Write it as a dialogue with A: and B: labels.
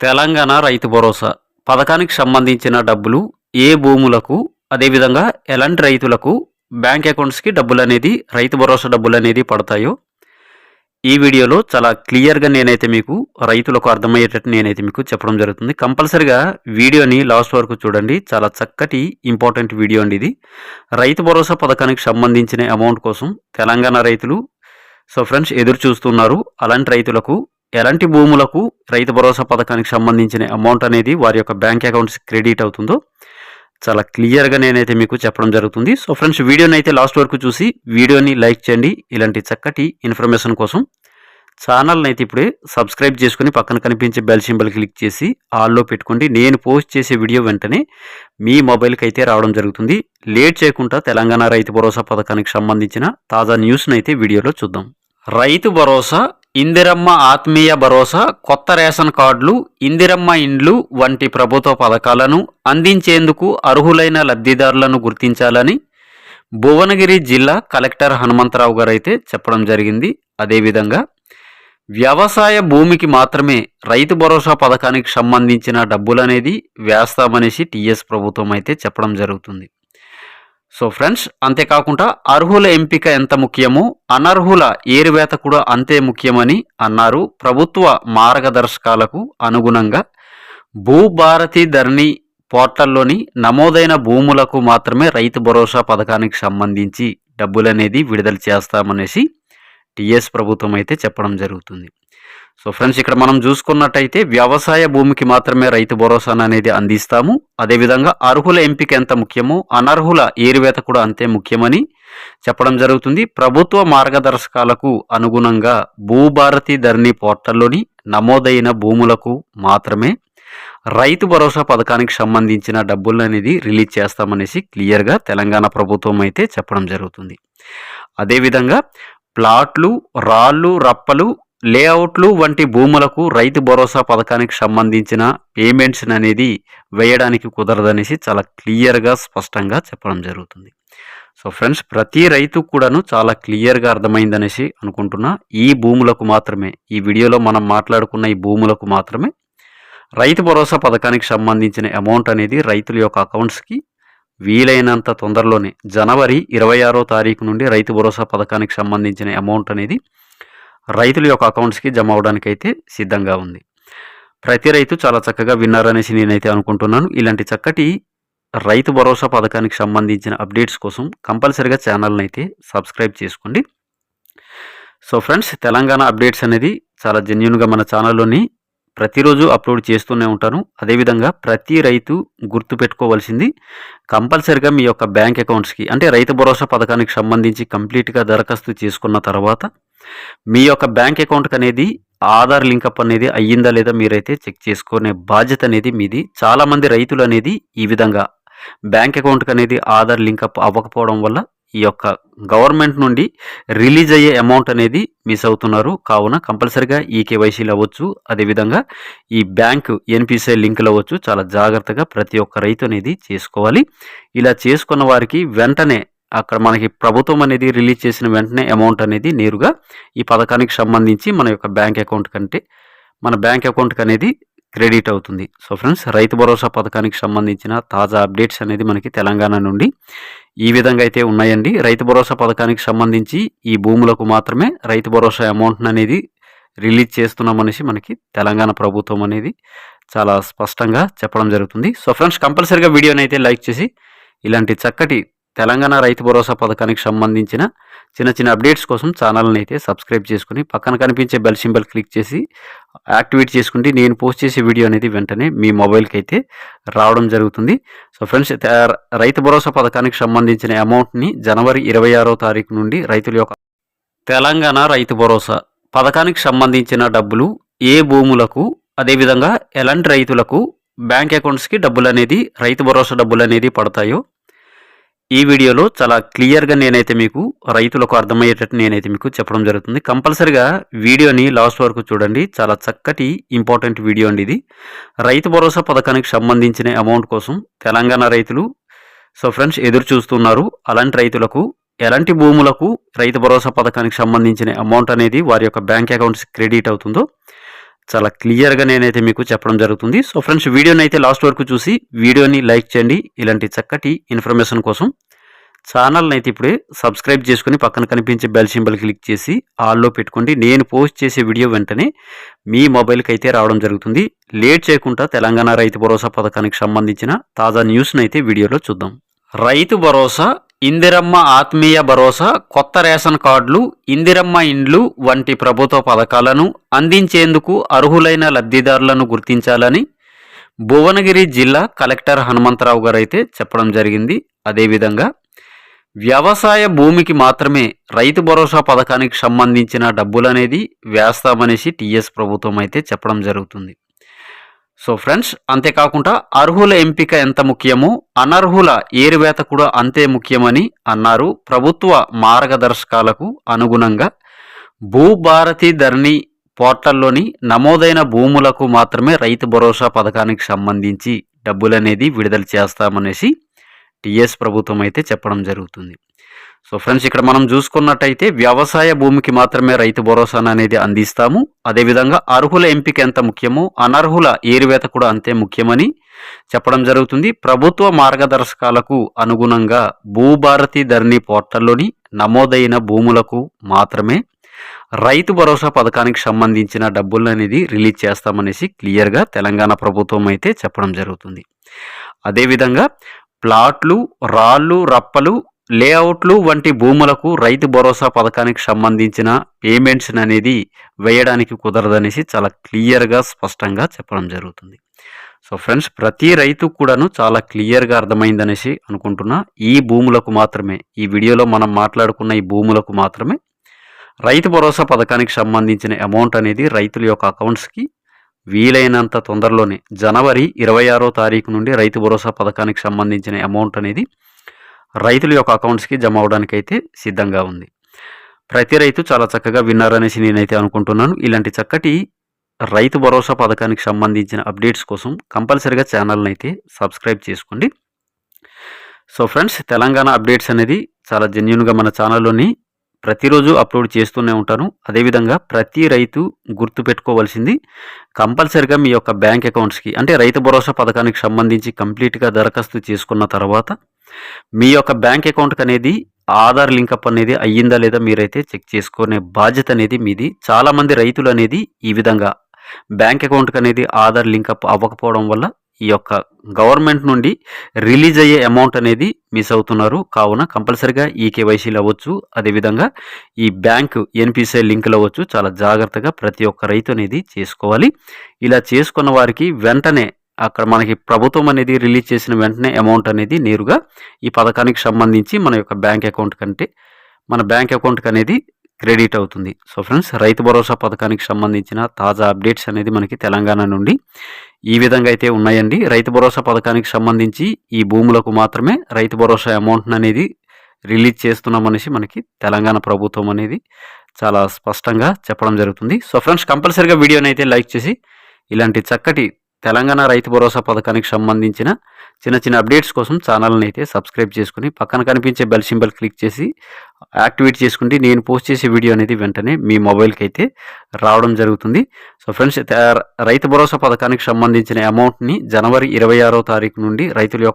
A: తెలంగాణ రైతు భరోసా. పథకానికి సంబంధించిన డబ్బులు ఏ భూములకు అదేవిధంగా ఎలాంటి రైతులకు బ్యాంక్ అకౌంట్స్కి డబ్బులు అనేది రైతు భరోసా డబ్బులు అనేది పడతాయో ఈ వీడియోలో చాలా క్లియర్గా నేనైతే మీకు రైతులకు అర్థమయ్యేటట్టు నేనైతే మీకు చెప్పడం జరుగుతుంది. కంపల్సరిగా వీడియోని లాస్ట్ వరకు చూడండి. చాలా చక్కటి ఇంపార్టెంట్ వీడియో అండి ఇది. రైతు భరోసా పథకానికి సంబంధించిన అమౌంట్ కోసం తెలంగాణ రైతులు సో ఫ్రెండ్స్ ఎదురు చూస్తున్నారు. అలాంటి రైతులకు ఎలాంటి భూములకు రైతు భరోసా పథకానికి సంబంధించిన అమౌంట్ అనేది వారి యొక్క బ్యాంక్ అకౌంట్స్ క్రెడిట్ అవుతుందో చాలా క్లియర్గా నేనైతే మీకు చెప్పడం జరుగుతుంది. సో ఫ్రెండ్స్ వీడియోని అయితే లాస్ట్ వరకు చూసి వీడియోని లైక్ చేయండి. ఇలాంటి చక్కటి ఇన్ఫర్మేషన్ కోసం ఛానల్ని అయితే ఇప్పుడే సబ్స్క్రైబ్ చేసుకుని పక్కన కనిపించే బెల్ సింబల్ క్లిక్ చేసి ఆల్లో పెట్టుకోండి. నేను పోస్ట్ చేసే వీడియో వెంటనే మీ మొబైల్కి అయితే రావడం జరుగుతుంది. లేట్ చేయకుండా తెలంగాణ రైతు భరోసా పథకానికి సంబంధించిన తాజా న్యూస్ని అయితే వీడియోలో చూద్దాం. రైతు భరోసా ఇందిరమ్మ ఆత్మీయ భరోసా కొత్త రేషన్ కార్డులు ఇందిరమ్మ ఇండ్లు వంటి ప్రభుత్వ పథకాలను అందించేందుకు అర్హులైన లబ్ధిదారులను గుర్తించాలని భువనగిరి జిల్లా కలెక్టర్ హనుమంతరావు గారు అయితే చెప్పడం జరిగింది. అదేవిధంగా వ్యవసాయ భూమికి మాత్రమే రైతు భరోసా పథకానికి సంబంధించిన డబ్బులు అనేది వేస్తామనేసి టీఎస్ ప్రభుత్వం అయితే చెప్పడం జరుగుతుంది. సో ఫ్రెండ్స్ అంతేకాకుండా అర్హుల ఎంపిక ఎంత ముఖ్యమో అనర్హుల ఏరువేత కూడా అంతే ముఖ్యమని అన్నారు ప్రభుత్వ మార్గదర్శకాలకు అనుగుణంగా భూభారతి ధరణి పోర్టల్లోని నమోదైన భూములకు మాత్రమే రైతు భరోసా పథకానికి సంబంధించి డబ్బులనేది విడుదల చేస్తామనేసి టీఎస్ ప్రభుత్వం అయితే చెప్పడం జరుగుతుంది. సో ఫ్రెండ్స్ ఇక్కడ మనం చూసుకున్నట్టయితే వ్యవసాయ భూమికి మాత్రమే రైతు భరోసా అనేది అందిస్తాము. అదేవిధంగా అర్హుల ఎంపిక ఎంత ముఖ్యమో అనర్హుల ఏరువేత కూడా అంతే ముఖ్యమని చెప్పడం జరుగుతుంది. ప్రభుత్వ మార్గదర్శకాలకు అనుగుణంగా భూభారతి ధరణి పోర్టల్లోని నమోదైన భూములకు మాత్రమే రైతు భరోసా పథకానికి సంబంధించిన డబ్బులు అనేది రిలీజ్ చేస్తామనేసి క్లియర్గా తెలంగాణ ప్రభుత్వం అయితే చెప్పడం జరుగుతుంది. అదేవిధంగా ప్లాట్లు రాళ్ళు రప్పలు లేఅవుట్లు వంటి భూములకు రైతు భరోసా పథకానికి సంబంధించిన పేమెంట్స్ అనేది వేయడానికి కుదరదనేసి చాలా క్లియర్గా స్పష్టంగా చెప్పడం జరుగుతుంది. సో ఫ్రెండ్స్ ప్రతి రైతు కూడాను చాలా క్లియర్గా అర్థమైందనేసి అనుకుంటున్నా. ఈ భూములకు మాత్రమే ఈ వీడియోలో మనం మాట్లాడుకున్న ఈ భూములకు మాత్రమే రైతు భరోసా పథకానికి సంబంధించిన అమౌంట్ అనేది రైతుల యొక్క అకౌంట్స్కి వీలైనంత తొందరలోనే జనవరి ఇరవై ఆరో తారీఖు నుండి రైతు భరోసా పథకానికి సంబంధించిన అమౌంట్ అనేది రైతుల యొక్క అకౌంట్స్కి జమ అవడానికి అయితే సిద్ధంగా ఉంది. ప్రతి రైతు చాలా చక్కగా విన్నారనేసి నేనైతే అనుకుంటున్నాను. ఇలాంటి చక్కటి రైతు భరోసా పథకానికి సంబంధించిన అప్డేట్స్ కోసం కంపల్సరిగా ఛానల్ని అయితే సబ్స్క్రైబ్ చేసుకోండి. సో ఫ్రెండ్స్ తెలంగాణ అప్డేట్స్ అనేది చాలా జెన్యున్గా మన ఛానల్లోని ప్రతిరోజు అప్లోడ్ చేస్తూనే ఉంటాను. అదేవిధంగా ప్రతి రైతు గుర్తుపెట్టుకోవాల్సింది కంపల్సరిగా మీ యొక్క బ్యాంక్ అకౌంట్స్కి అంటే రైతు భరోసా పథకానికి సంబంధించి కంప్లీట్గా దరఖాస్తు చేసుకున్న తర్వాత మీ యొక్క బ్యాంక్ అకౌంట్కి అనేది ఆధార్ లింకప్ అనేది అయ్యిందా లేదా మీరైతే చెక్ చేసుకునే బాధ్యత అనేది మీది. చాలామంది రైతులు అనేది ఈ విధంగా బ్యాంక్ అకౌంట్కి అనేది ఆధార్ లింకప్ అవ్వకపోవడం వల్ల ఈ యొక్క గవర్నమెంట్ నుండి రిలీజ్ అయ్యే అమౌంట్ అనేది మిస్ అవుతున్నారు. కావున కంపల్సరిగా ఈ కేవైసీలు అవ్వచ్చు. అదేవిధంగా ఈ బ్యాంక్ ఎన్పిసిఐ లింకులు అవ్వచ్చు. చాలా జాగ్రత్తగా ప్రతి ఒక్క రైతు అనేది చేసుకోవాలి. ఇలా చేసుకున్న వారికి వెంటనే అక్కడ మనకి ప్రభుత్వం అనేది రిలీజ్ చేసిన వెంటనే అమౌంట్ అనేది నేరుగా ఈ పథకానికి సంబంధించి మన యొక్క బ్యాంక్ అకౌంట్ కంటే మన బ్యాంక్ అకౌంట్కి అనేది క్రెడిట్ అవుతుంది. సో ఫ్రెండ్స్ రైతు భరోసా పథకానికి సంబంధించిన తాజా అప్డేట్స్ అనేది మనకి తెలంగాణ నుండి ఈ విధంగా అయితే ఉన్నాయండి. రైతు భరోసా పథకానికి సంబంధించి ఈ భూములకు మాత్రమే రైతు భరోసా అమౌంట్ అనేది రిలీజ్ చేస్తున్నామనేసి మనకి తెలంగాణ ప్రభుత్వం అనేది చాలా స్పష్టంగా చెప్పడం జరుగుతుంది. సో ఫ్రెండ్స్ కంపల్సరీగా వీడియోని అయితే లైక్ చేసి ఇలాంటి చక్కటి తెలంగాణ రైతు భరోసా పథకానికి సంబంధించిన చిన్న చిన్న అప్డేట్స్ కోసం ఛానల్ని అయితే సబ్స్క్రైబ్ చేసుకుని పక్కన కనిపించే బెల్ సింబల్ క్లిక్ చేసి యాక్టివేట్ చేసుకుంటే నేను పోస్ట్ చేసే వీడియో అనేది వెంటనే మీ మొబైల్కి అయితే రావడం జరుగుతుంది. సో ఫ్రెండ్స్ రైతు భరోసా పథకానికి సంబంధించిన అమౌంట్ని జనవరి ఇరవై ఆరో తారీఖు నుండి రైతుల యొక్క తెలంగాణ రైతు భరోసా పథకానికి సంబంధించిన డబ్బులు ఏ భూములకు అదేవిధంగా ఎలాంటి రైతులకు బ్యాంక్ అకౌంట్స్కి డబ్బులు అనేది రైతు భరోసా డబ్బులు అనేది పడతాయో ఈ వీడియోలో చాలా క్లియర్గా నేనైతే మీకు రైతులకు అర్థమయ్యేటట్టు నేనైతే మీకు చెప్పడం జరుగుతుంది. కంపల్సరిగా వీడియోని లాస్ట్ వరకు చూడండి. చాలా చక్కటి ఇంపార్టెంట్ వీడియో అండి ఇది. రైతు భరోసా పథకానికి సంబంధించిన అమౌంట్ కోసం తెలంగాణ రైతులు సో ఫ్రెండ్స్ ఎదురు చూస్తున్నారు. అలాంటి రైతులకు ఎలాంటి భూములకు రైతు భరోసా పథకానికి సంబంధించిన అమౌంట్ అనేది వారి యొక్క బ్యాంక్ అకౌంట్స్ క్రెడిట్ అవుతుందో చాలా క్లియర్గా నేనైతే మీకు చెప్పడం జరుగుతుంది. సో ఫ్రెండ్స్ వీడియోని అయితే లాస్ట్ వరకు చూసి వీడియోని లైక్ చేయండి. ఇలాంటి చక్కటి ఇన్ఫర్మేషన్ కోసం ఛానల్ని అయితే ఇప్పుడే సబ్స్క్రైబ్ చేసుకుని పక్కన కనిపించే బెల్ సింబల్ క్లిక్ చేసి ఆల్లో పెట్టుకోండి. నేను పోస్ట్ చేసే వీడియో వెంటనే మీ మొబైల్కి అయితే రావడం జరుగుతుంది. లేట్ చేయకుండా తెలంగాణ రైతు భరోసా పథకానికి సంబంధించిన తాజా న్యూస్ని అయితే వీడియోలో చూద్దాం. రైతు భరోసా ఇందిరమ్మ ఆత్మీయ భరోసా కొత్త రేషన్ కార్డులు ఇందిరమ్మ ఇండ్లు వంటి ప్రభుత్వ పథకాలను అందించేందుకు అర్హులైన లబ్ధిదారులను గుర్తించాలని భువనగిరి జిల్లా కలెక్టర్ హనుమంతరావు గారు అయితే చెప్పడం జరిగింది. అదేవిధంగా వ్యవసాయ భూమికి మాత్రమే రైతు భరోసా పథకానికి సంబంధించిన డబ్బులనేది వేస్తామనేసి టీఎస్ ప్రభుత్వం అయితే చెప్పడం జరుగుతుంది. సో ఫ్రెండ్స్ అంతేకాకుండా అర్హుల ఎంపిక ఎంత ముఖ్యమో అనర్హుల ఏరువేత కూడా అంతే ముఖ్యమని అన్నారు ప్రభుత్వ మార్గదర్శకాలకు అనుగుణంగా భూభారతి ధరణి పోర్టల్లోని నమోదైన భూములకు మాత్రమే రైతు భరోసా పథకానికి సంబంధించి డబ్బులనేది విడుదల చేస్తామనేసి టిఎస్ ప్రభుత్వం అయితే చెప్పడం జరుగుతుంది. సో ఫ్రెండ్స్ ఇక్కడ మనం చూసుకున్నట్టయితే వ్యవసాయ భూమికి మాత్రమే రైతు భరోసాను అనేది అందిస్తాము. అదేవిధంగా అర్హుల ఎంపిక ఎంత ముఖ్యమో అనర్హుల ఏరువేత కూడా అంతే ముఖ్యమని చెప్పడం జరుగుతుంది. ప్రభుత్వ మార్గదర్శకాలకు అనుగుణంగా భూభారతి ధరణి పోర్టల్లోని నమోదైన భూములకు మాత్రమే రైతు భరోసా పథకానికి సంబంధించిన డబ్బులు అనేది రిలీజ్ చేస్తామనేసి క్లియర్గా తెలంగాణ ప్రభుత్వం అయితే చెప్పడం జరుగుతుంది. అదేవిధంగా ప్లాట్లు రాళ్ళు రప్పలు లేఅవుట్లు వంటి భూములకు రైతు భరోసా పథకానికి సంబంధించిన పేమెంట్స్ అనేది వేయడానికి కుదరదనేసి చాలా క్లియర్గా స్పష్టంగా చెప్పడం జరుగుతుంది. సో ఫ్రెండ్స్ ప్రతి రైతు కూడాను చాలా క్లియర్గా అర్థమైందనేసి అనుకుంటున్నా. ఈ భూములకు మాత్రమే ఈ వీడియోలో మనం మాట్లాడుకున్న ఈ భూములకు మాత్రమే రైతు భరోసా పథకానికి సంబంధించిన అమౌంట్ అనేది రైతుల యొక్క అకౌంట్స్కి వీలైనంత తొందరలోనే జనవరి ఇరవై ఆరో తారీఖు నుండి రైతు భరోసా పథకానికి సంబంధించిన అమౌంట్ అనేది రైతుల యొక్క అకౌంట్స్కి జమ అవడానికి అయితే సిద్ధంగా ఉంది. ప్రతి రైతు చాలా చక్కగా విన్నారనేసి నేనైతే అనుకుంటున్నాను. ఇలాంటి చక్కటి రైతు భరోసా పథకానికి సంబంధించిన అప్డేట్స్ కోసం కంపల్సరిగా ఛానల్ని అయితే సబ్స్క్రైబ్ చేసుకోండి. సో ఫ్రెండ్స్ తెలంగాణ అప్డేట్స్ అనేది చాలా జెన్యున్గా మన ఛానల్లోని ప్రతిరోజు అప్లోడ్ చేస్తూనే ఉంటాను. అదేవిధంగా ప్రతి రైతు గుర్తు పెట్టుకోవాల్సింది కంపల్సరిగా మీ యొక్క బ్యాంక్ అకౌంట్స్కి అంటే రైతు భరోసా పథకానికి సంబంధించి కంప్లీట్గా దరఖాస్తు చేసుకున్న తర్వాత మీ యొక్క బ్యాంక్ అకౌంట్కి అనేది ఆధార్ లింకప్ అనేది అయ్యిందా లేదా మీరైతే చెక్ చేసుకునే బాధ్యత అనేది మీది. చాలామంది రైతులు అనేది ఈ విధంగా బ్యాంక్ అకౌంట్కి అనేది ఆధార్ లింకప్ అవ్వకపోవడం వల్ల ఈ యొక్క గవర్నమెంట్ నుండి రిలీజ్ అయ్యే అమౌంట్ అనేది మిస్ అవుతున్నారు. కావున కంపల్సరిగా ఈ కేవైసీలు అవ్వచ్చు. అదేవిధంగా ఈ బ్యాంక్ ఎన్పిసిఐ లింకులు అవ్వచ్చు. చాలా జాగ్రత్తగా ప్రతి ఒక్క రైతు అనేది చేసుకోవాలి. ఇలా చేసుకున్న వారికి వెంటనే అక్కడ మనకి ప్రభుత్వం అనేది రిలీజ్ చేసిన వెంటనే అమౌంట్ అనేది నేరుగా ఈ పథకానికి సంబంధించి మన యొక్క బ్యాంక్ అకౌంట్ కంటే మన బ్యాంక్ అకౌంట్కి అనేది క్రెడిట్ అవుతుంది. సో ఫ్రెండ్స్ రైతు భరోసా పథకానికి సంబంధించిన తాజా అప్డేట్స్ అనేది మనకి తెలంగాణ నుండి ఈ విధంగా అయితే ఉన్నాయండి. రైతు భరోసా పథకానికి సంబంధించి ఈ భూములకు మాత్రమే రైతు భరోసా అమౌంట్ అనేది రిలీజ్ చేస్తున్నామనేసి మనకి తెలంగాణ ప్రభుత్వం అనేది చాలా స్పష్టంగా చెప్పడం జరుగుతుంది. సో ఫ్రెండ్స్ కంపల్సరిగా వీడియోని అయితే లైక్ చేసి ఇలాంటి చక్కటి తెలంగాణ రైతు భరోసా పథకానికి సంబంధించిన చిన్న చిన్న అప్డేట్స్ కోసం ఛానల్ని అయితే సబ్స్క్రైబ్ చేసుకుని పక్కన కనిపించే బెల్ సింబల్ క్లిక్ చేసి యాక్టివేట్ చేసుకుంటే నేను పోస్ట్ చేసే వీడియో అనేది వెంటనే మీ మొబైల్కి అయితే రావడం జరుగుతుంది. సో ఫ్రెండ్స్ రైతు భరోసా పథకానికి సంబంధించిన అమౌంట్ని జనవరి ఇరవై ఆరో తారీఖు నుండి రైతుల యొక్క